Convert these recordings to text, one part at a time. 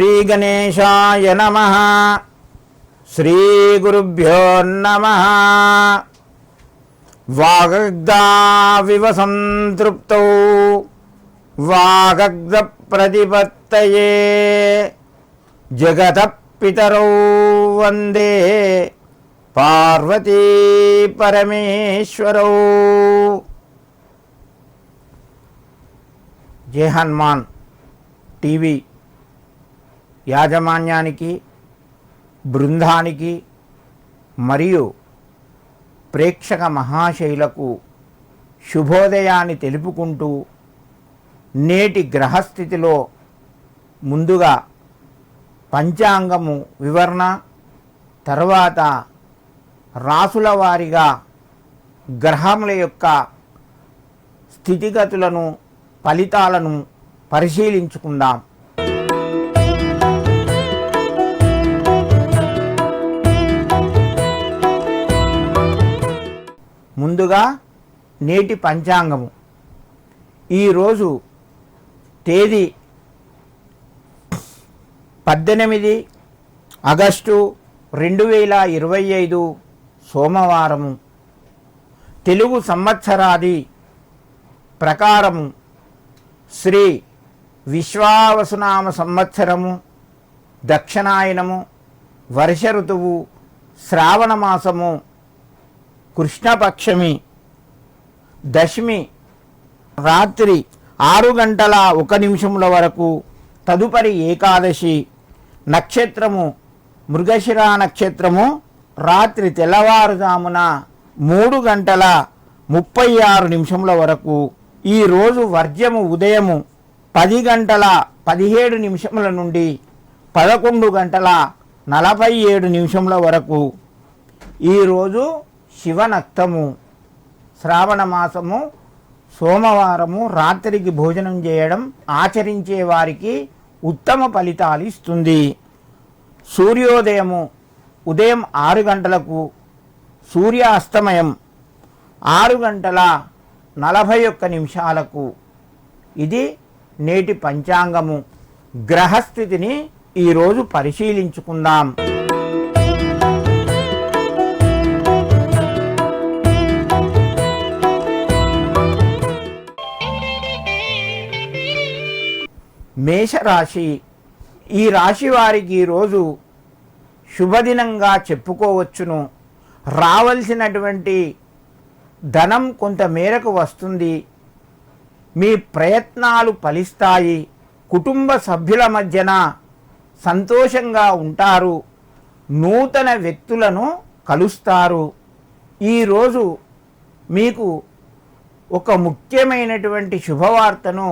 శ్రీగణేశాయ నమ. శ్రీగురుభ్యో నమ. వాగగ్ధావివ సంతృప్త వాగగ్ధ ప్రతిపత్తయే జగత పితరౌ వందే. పార్వతీ పరమేశ్వరౌ. జయ హనుమాన్ టీవీ యాజమాన్యానికి బృందానికి మరియు ప్రేక్షక మహాశైలకు శుభోదయాన్ని తెలుపుకుంటూ నేటి గ్రహస్థితిలో ముందుగా పంచాంగము వివరణ తర్వాత రాసుల వారిగా గ్రహముల యొక్క స్థితిగతులను ఫలితాలను పరిశీలించుకుందాం. ముందుగా నేటి పంచాంగము. ఈరోజు తేదీ పద్దెనిమిది ఆగస్టు రెండు వేల ఇరవై ఐదు సోమవారము. తెలుగు సంవత్సరాది ప్రకారము శ్రీ విశ్వావసునామ సంవత్సరము దక్షిణాయనము వర్ష ఋతువు శ్రావణ మాసము కృష్ణపక్షమి దశమి రాత్రి ఆరు గంటల ఒక నిమిషముల వరకు తదుపరి ఏకాదశి నక్షత్రము మృగశిర నక్షత్రము రాత్రి తెల్లవారుజామున మూడు గంటల ముప్పై ఆరు నిమిషముల వరకు ఈరోజు వర్జ్యము ఉదయము పది గంటల పదిహేడు నిమిషముల నుండి పదకొండు గంటల నలభై ఏడు నిమిషముల వరకు ఈరోజు శివనక్తము శ్రావణ మాసము సోమవారము రాత్రికి భోజనం చేయడం ఆచరించే వారికి ఉత్తమ ఫలితాలు ఇస్తుంది. సూర్యోదయము ఉదయం ఆరు గంటలకు సూర్యాస్తమయం ఆరు గంటల నలభై ఒక్క నిమిషాలకు. ఇది నేటి పంచాంగము. గ్రహస్థితిని ఈరోజు పరిశీలించుకుందాం. మేషరాశి. ఈ రాశి వారికి ఈరోజు శుభదినంగా చెప్పుకోవచ్చును. రావలసినటువంటి ధనం కొంత మేరకు వస్తుంది. మీ ప్రయత్నాలు ఫలిస్తాయి. కుటుంబ సభ్యుల మధ్యన సంతోషంగా ఉంటారు. నూతన వ్యక్తులను కలుస్తారు. ఈరోజు మీకు ఒక ముఖ్యమైనటువంటి శుభవార్తను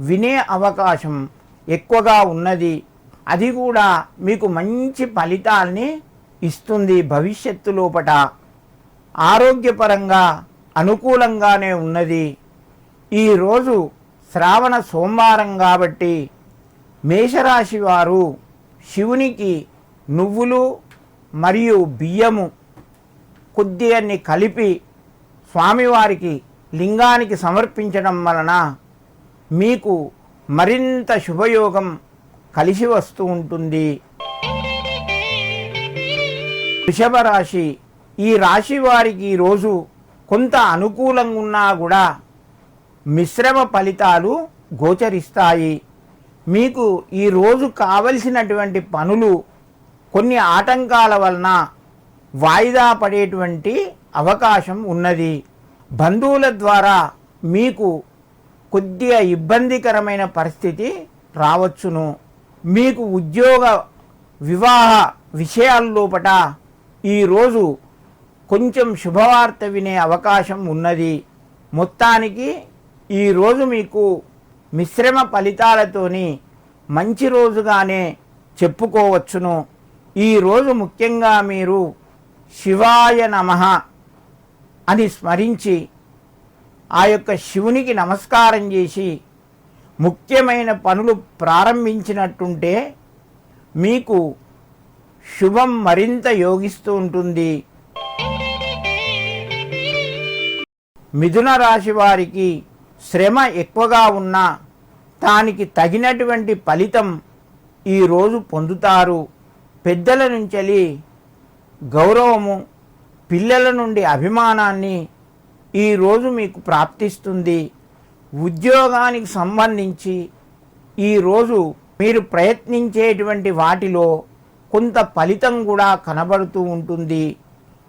వినే అవకాశం ఎక్కువగా ఉన్నది. అది కూడా మీకు మంచి ఫలితాల్ని ఇస్తుంది భవిష్యత్తు లోపట. ఆరోగ్యపరంగా అనుకూలంగానే ఉన్నది. ఈరోజు శ్రావణ సోమవారం కాబట్టి మేషరాశి వారు శివునికి నువ్వులు మరియు బియ్యము కొద్దిగాన్ని కలిపి స్వామివారికి లింగానికి సమర్పించడం వలన మీకు మరింత శుభయోగం కలిసి వస్తూ ఉంటుంది. వృషభ రాశి ఈ రాశి వారికి ఈరోజు కొంత అనుకూలంగా ఉన్నా కూడా మిశ్రమ ఫలితాలు గోచరిస్తాయి. మీకు ఈరోజు కావలసినటువంటి పనులు కొన్ని ఆటంకాల వలన వాయిదా పడేటువంటి అవకాశం ఉన్నది. బంధువుల ద్వారా మీకు కొద్దిగా ఇబ్బందికరమైన పరిస్థితి రావచ్చును. మీకు ఉద్యోగ వివాహ విషయాల లోపట ఈరోజు కొంచెం శుభవార్త వినే అవకాశం ఉన్నది. మొత్తానికి ఈరోజు మీకు మిశ్రమ ఫలితాలతోని మంచి రోజుగానే చెప్పుకోవచ్చును. ఈరోజు ముఖ్యంగా మీరు శివాయ నమః అని స్మరించి ఆ యొక్క శివునికి నమస్కారం చేసి ముఖ్యమైన పనులు ప్రారంభించినట్టుంటే మీకు శుభం మరింత యోగిస్తూ ఉంటుంది. మిథున రాశి వారికి శ్రమ ఎక్కువగా ఉన్నా దానికి తగినటువంటి ఫలితం ఈరోజు పొందుతారు. పెద్దల నుంచి గౌరవము పిల్లల నుండి అభిమానాన్ని ఈరోజు మీకు ప్రాప్తిస్తుంది. ఉద్యోగానికి సంబంధించి ఈరోజు మీరు ప్రయత్నించేటువంటి వాటిలో కొంత ఫలితం కూడా కనబడుతూ ఉంటుంది.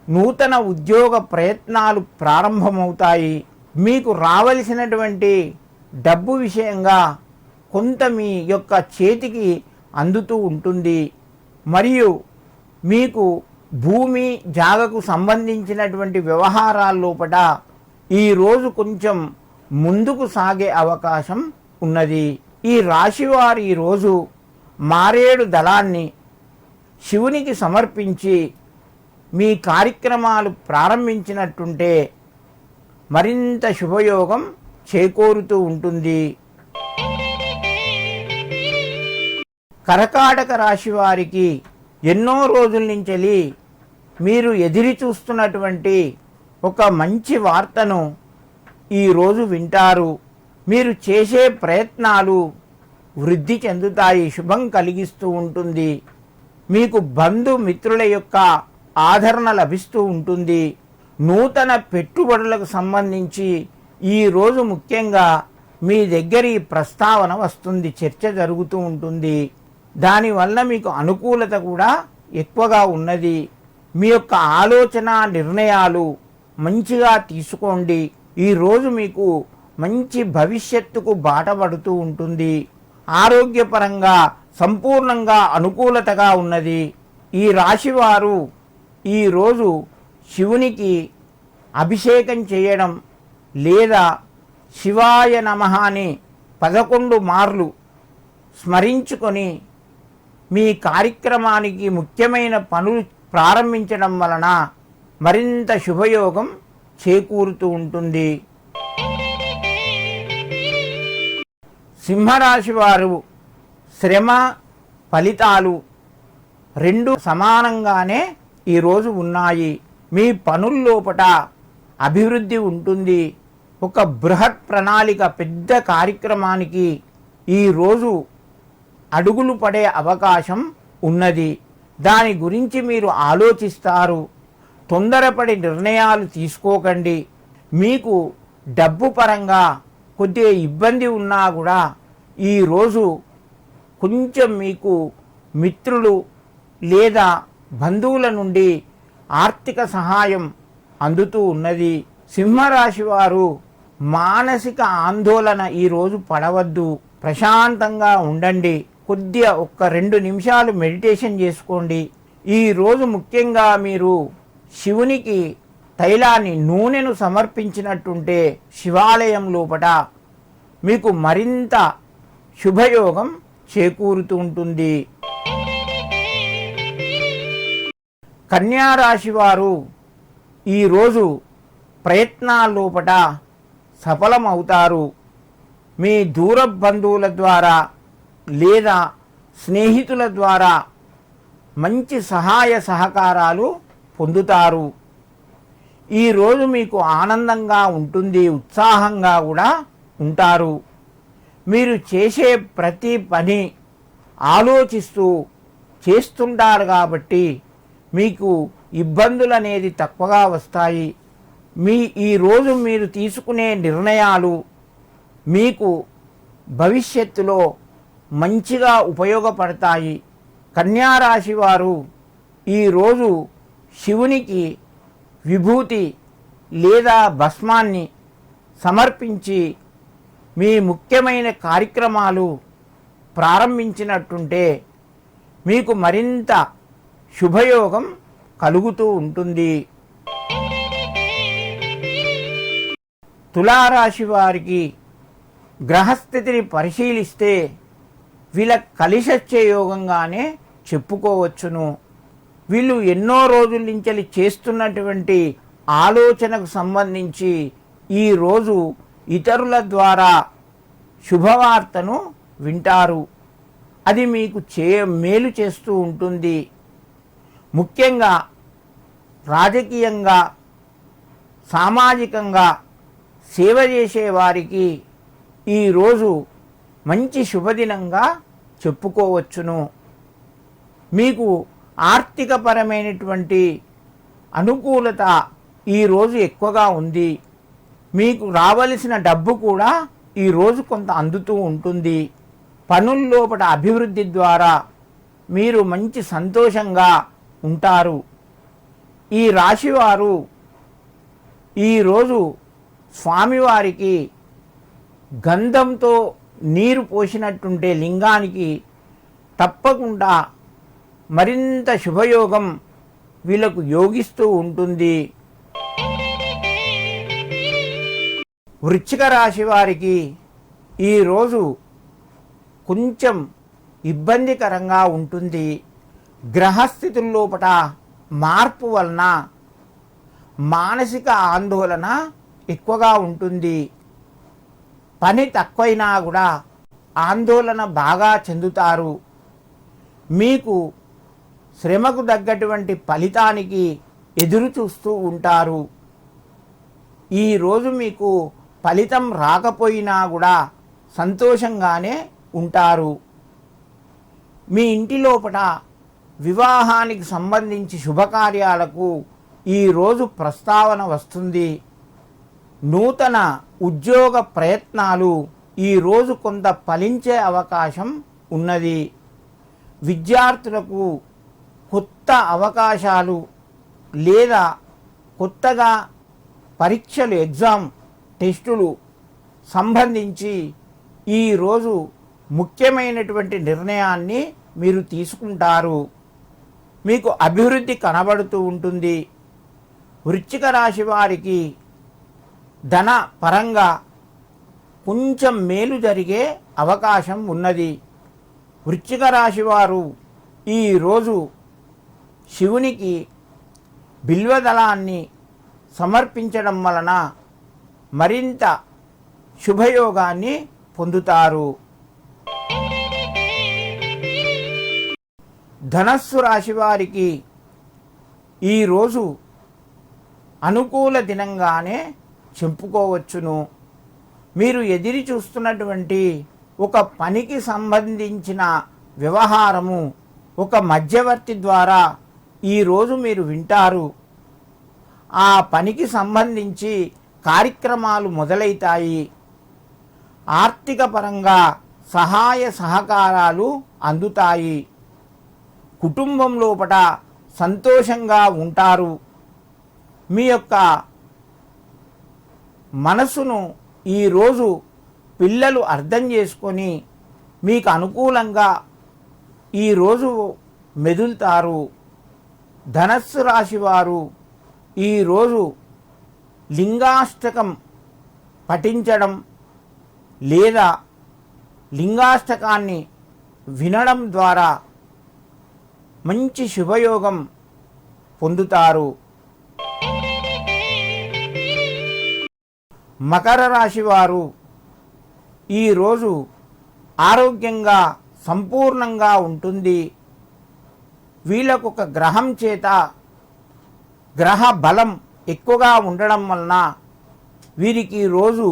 నూతన ఉద్యోగ ప్రయత్నాలు ప్రారంభమవుతాయి. మీకు రావలసినటువంటి డబ్బు విషయంగా కొంత మీ యొక్క చేతికి అందుతూ ఉంటుంది. మరియు మీకు భూమి జాగకు సంబంధించినటువంటి వ్యవహారాల లోపల ఈరోజు కొంచెం ముందుకు సాగే అవకాశం ఉన్నది. ఈ రాశివారు ఈరోజు మారేడు దళాన్ని శివునికి సమర్పించి మీ కార్యక్రమాలు ప్రారంభించినట్టుంటే మరింత శుభయోగం చేకూరుతూ ఉంటుంది. కరకాటక రాశి వారికి ఎన్నో రోజుల నుంచి మీరు ఎదిరి చూస్తున్నటువంటి ఒక మంచి వార్తను ఈరోజు వింటారు. మీరు చేసే ప్రయత్నాలు వృద్ధి చెందుతాయి శుభం కలిగిస్తూ ఉంటుంది. మీకు బంధు మిత్రుల యొక్క ఆదరణ లభిస్తూ ఉంటుంది. నూతన పెట్టుబడులకు సంబంధించి ఈరోజు ముఖ్యంగా మీ దగ్గర ఈ ప్రస్తావన వస్తుంది చర్చ జరుగుతూ ఉంటుంది. దానివల్ల మీకు అనుకూలత కూడా ఎక్కువగా ఉన్నది. మీ యొక్క ఆలోచన నిర్ణయాలు మంచిగా తీసుకోండి. ఈరోజు మీకు మంచి భవిష్యత్తుకు బాటపడుతూ ఉంటుంది. ఆరోగ్యపరంగా సంపూర్ణంగా అనుకూలతగా ఉన్నది. ఈ రాశివారు ఈరోజు శివునికి అభిషేకం చేయడం లేదా శివాయ నమ అని పదకొండు మార్లు స్మరించుకొని మీ కార్యక్రమానికి ముఖ్యమైన పనులు ప్రారంభించడం వలన మరింత శుభయోగం చేకూరుతూ ఉంటుంది. సింహరాశి వారు శ్రమ ఫలితాలు రెండు సమానంగానే ఈరోజు ఉన్నాయి. మీ పనుల్లోపట అభివృద్ధి ఉంటుంది. ఒక బృహత్ ప్రణాళిక పెద్ద కార్యక్రమానికి ఈరోజు అడుగులు పడే అవకాశం ఉన్నది. దాని గురించి మీరు ఆలోచిస్తారు. తొందరపడి నిర్ణయాలు తీసుకోకండి. మీకు డబ్బు పరంగా కొద్దిగా ఇబ్బంది ఉన్నా కూడా ఈరోజు కొంచెం మీకు మిత్రులు లేదా బంధువుల నుండి ఆర్థిక సహాయం అందుతూ ఉన్నది. సింహరాశి వారు మానసిక ఆందోళన ఈరోజు పడవద్దు. ప్రశాంతంగా ఉండండి. కొద్దిగా ఒక్క రెండు నిమిషాలు మెడిటేషన్ చేసుకోండి. ఈరోజు ముఖ్యంగా మీరు శివునికి తైలాన్ని నూనెను సమర్పించినట్టుంటే శివాలయం లోపట మీకు మరింత శుభయోగం చేకూరుతూ ఉంటుంది. కన్యారాశి వారు ఈరోజు ప్రయత్నాల్లోపట సఫలమవుతారు. మీ దూర బంధువుల ద్వారా లేదా స్నేహితుల ద్వారా మంచి సహాయ సహకారాలు పొందుతారు. ఈరోజు మీకు ఆనందంగా ఉంటుంది ఉత్సాహంగా కూడా ఉంటారు. మీరు చేసే ప్రతి పని ఆలోచిస్తూ చేస్తుంటారు కాబట్టి మీకు ఇబ్బందులు అనేది తక్కువగా వస్తాయి. మీ ఈరోజు మీరు తీసుకునే నిర్ణయాలు మీకు భవిష్యత్తులో మంచిగా ఉపయోగపడతాయి. కన్యారాశి వారు ఈరోజు శివునికి విభూతి లేదా భస్మాన్ని సమర్పించి మీ ముఖ్యమైన కార్యక్రమాలు ప్రారంభించినట్టుంటే మీకు మరింత శుభయోగం కలుగుతూ ఉంటుంది. తులారాశి వారికి గ్రహస్థితిని పరిశీలిస్తే వీళ్ళ కలిసొచ్చే యోగంగానే చెప్పుకోవచ్చును. వీళ్ళు ఎన్నో రోజుల నుంచి చేస్తున్నటువంటి ఆలోచనకు సంబంధించి ఈరోజు ఇతరుల ద్వారా శుభవార్తను వింటారు. అది మీకు చే మేలు చేస్తూ ఉంటుంది. ముఖ్యంగా రాజకీయంగా సామాజికంగా సేవ చేసే వారికి ఈరోజు మంచి శుభదినంగా చెప్పుకోవచ్చును. మీకు ఆర్థికపరమైనటువంటి అనుకూలత ఈరోజు ఎక్కువగా ఉంది. మీకు రావలసిన డబ్బు కూడా ఈరోజు కొంత అందుతూ ఉంటుంది. పనుల్లోపట అభివృద్ధి ద్వారా మీరు మంచి సంతోషంగా ఉంటారు. ఈ రాశివారు ఈరోజు స్వామివారికి గంధంతో నీరు పోసినట్టుంటే లింగానికి తప్పకుండా మరింత శుభయోగం వీళ్ళకు యోగిస్తూ ఉంటుంది. వృశ్చిక రాశి వారికి ఈరోజు కొంచెం ఇబ్బందికరంగా ఉంటుంది. గ్రహస్థితుల్లోపట మార్పు వలన మానసిక ఆందోళన ఎక్కువగా ఉంటుంది. పని తక్కువైనా కూడా ఆందోళన బాగా చెందుతారు. మీకు శ్రమకు తగ్గటువంటి ఫలితానికి ఎదురు చూస్తూ ఉంటారు. ఈరోజు మీకు ఫలితం రాకపోయినా కూడా సంతోషంగానే ఉంటారు. మీ ఇంటి లోపల వివాహానికి సంబంధించి శుభకార్యాలకు ఈరోజు ప్రస్తావన వస్తుంది. నూతన ఉద్యోగ ప్రయత్నాలు ఈరోజు కొంత ఫలించే అవకాశం ఉన్నది. విద్యార్థులకు కొత్త అవకాశాలు లేదా కొత్తగా పరీక్షలు ఎగ్జామ్ టెస్టులు సంబంధించి ఈరోజు ముఖ్యమైనటువంటి నిర్ణయాన్ని మీరు తీసుకుంటారు. మీకు అభివృద్ధి కనబడుతూ ఉంటుంది. వృశ్చిక రాశి వారికి ధన పరంగా కొంచెం మేలు జరిగే అవకాశం ఉన్నది. వృశ్చిక రాశి వారు ఈరోజు శివునికి బిల్వదళాన్ని సమర్పించడం వలన మరింత శుభయోగాన్ని పొందుతారు. ధనస్సు రాశి వారికి ఈరోజు అనుకూల దినంగానే చెప్పుకోవచ్చును. మీరు ఎదిరి చూస్తున్నటువంటి ఒక పనికి సంబంధించిన వ్యవహారము ఒక మధ్యవర్తి ద్వారా ఈరోజు మీరు వింటారు. ఆ పనికి సంబంధించి కార్యక్రమాలు మొదలైతాయి. ఆర్థిక పరంగా సహాయ సహకారాలు అందుతాయి. కుటుంబం లోపల సంతోషంగా ఉంటారు. మీ యొక్క మనసును ఈరోజు పిల్లలు అర్థం చేసుకొని మీకు అనుకూలంగా ఈరోజు మెదులుతారు. ధనస్సు రాశి వారు ఈరోజు లింగాష్టకం పఠించడం లేదా లింగాష్టకాన్ని వినడం ద్వారా మంచి శుభయోగం పొందుతారు. మకర రాశి వారు ఈరోజు ఆరోగ్యంగా సంపూర్ణంగా ఉంటుంది. వీళ్ళకు ఒక గ్రహం చేత గ్రహ బలం ఎక్కువగా ఉండడం వలన వీరికి రోజు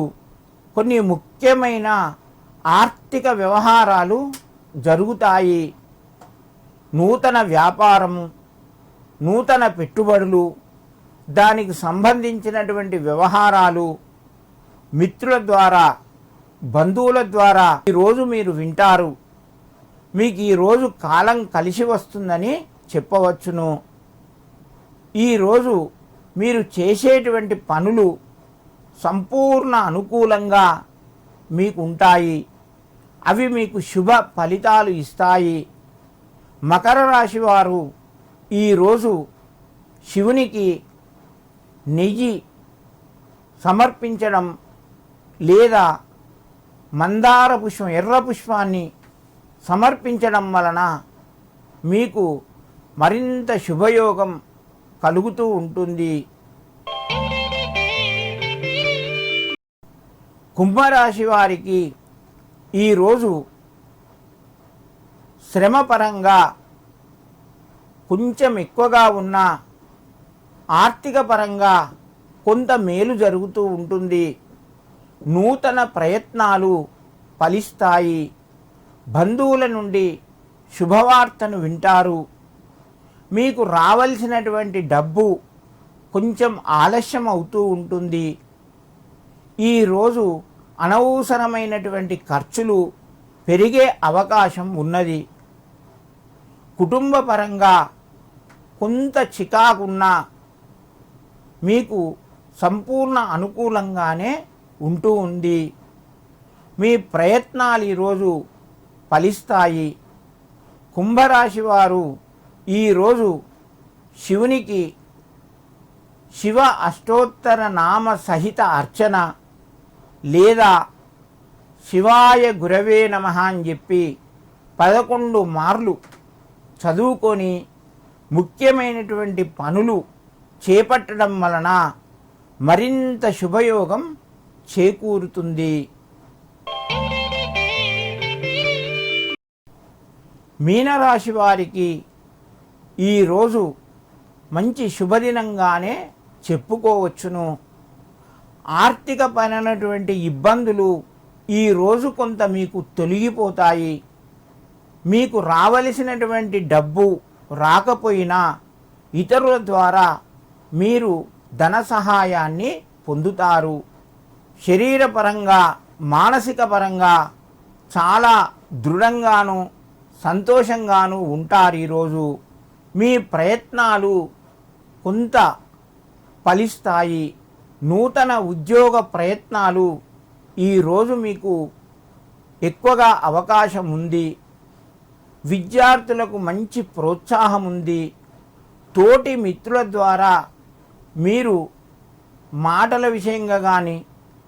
కొన్ని ముఖ్యమైన ఆర్థిక వ్యవహారాలు జరుగుతాయి. నూతన వ్యాపారము నూతన పెట్టుబడులు దానికి సంబంధించినటువంటి వ్యవహారాలు మిత్రుల ద్వారా బంధువుల ద్వారా ఈరోజు మీరు వింటారు. మీకు ఈరోజు కాలం కలిసి వస్తుందని చెప్పవచ్చును. ఈరోజు మీరు చేసేటువంటి పనులు సంపూర్ణ అనుకూలంగా మీకు ఉంటాయి అవి మీకు శుభ ఫలితాలు ఇస్తాయి. మకర రాశి వారు ఈరోజు శివునికి నెయ్యి సమర్పించడం లేదా మందార పుష్పం ఎర్ర పుష్పాన్ని సమర్పించడం వలన మీకు మరింత శుభయోగం కలుగుతూ ఉంటుంది. కుంభరాశి వారికి ఈరోజు శ్రమపరంగా కొంచెం ఎక్కువగా ఉన్న ఆర్థిక పరంగా కొంత మేలు జరుగుతూ ఉంటుంది. నూతన ప్రయత్నాలు ఫలిస్తాయి. బంధువుల నుండి శుభవార్తను వింటారు. మీకు రావలసినటువంటి డబ్బు కొంచెం ఆలస్యం అవుతూ ఉంటుంది. ఈరోజు అనవసరమైనటువంటి ఖర్చులు పెరిగే అవకాశం ఉన్నది. కుటుంబపరంగా కొంత చికాకున్నా మీకు సంపూర్ణ అనుకూలంగానే ఉంటూ ఉంది. మీ ప్రయత్నాలు ఈరోజు ఫలిస్తాయి. కుంభరాశి వారు ఈరోజు శివునికి శివ అష్టోత్తర నామ సహిత అర్చన లేదా శివాయ గురవే నమ అని చెప్పి పదకొండు మార్లు చదువుకొని ముఖ్యమైనటువంటి పనులు చేపట్టడం వలన మరింత శుభయోగం చేకూరుతుంది. మీనరాశి వారికి ఈరోజు మంచి శుభదినంగానే చెప్పుకోవచ్చును. ఆర్థిక పరమైనటువంటి ఇబ్బందులు ఈరోజు కొంత మీకు తొలగిపోతాయి. మీకు రావలసినటువంటి డబ్బు రాకపోయినా ఇతరుల ద్వారా మీరు ధన సహాయాన్ని పొందుతారు. శరీరపరంగా మానసిక పరంగా చాలా దృఢంగాను సంతోషంగాను ఉంటారు ఈరోజు. మీ ప్రయత్నాలు కొంత ఫలిస్తాయి. నూతన ఉద్యోగ ప్రయత్నాలు ఈరోజు మీకు ఎక్కువగా అవకాశం ఉంది. విద్యార్థులకు మంచి ప్రోత్సాహం ఉంది. తోటి మిత్రుల ద్వారా మీరు మాటల విషయంగా కానీ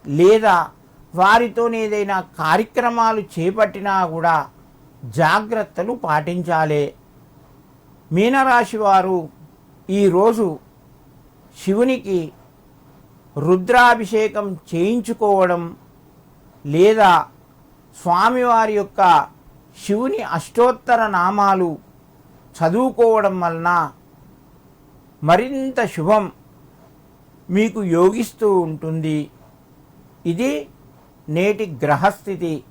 లేదా వారితో ఏదైనా కార్యక్రమాలు చేపట్టినా కూడా జాగ్రత్తలు పాటించాలి. మీనరాశి వారు ఈరోజు శివునికి రుద్రాభిషేకం చేయించుకోవడం లేదా స్వామివారి యొక్క శివుని అష్టోత్తర నామాలు చదువుకోవడం వలన మరింత శుభం మీకు యోగిస్తూ ఉంటుంది. ఇది నేటి గ్రహస్థితి.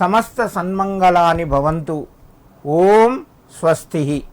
సమస్త సన్మంగళాని భవంతు. ఓం స్వస్తి.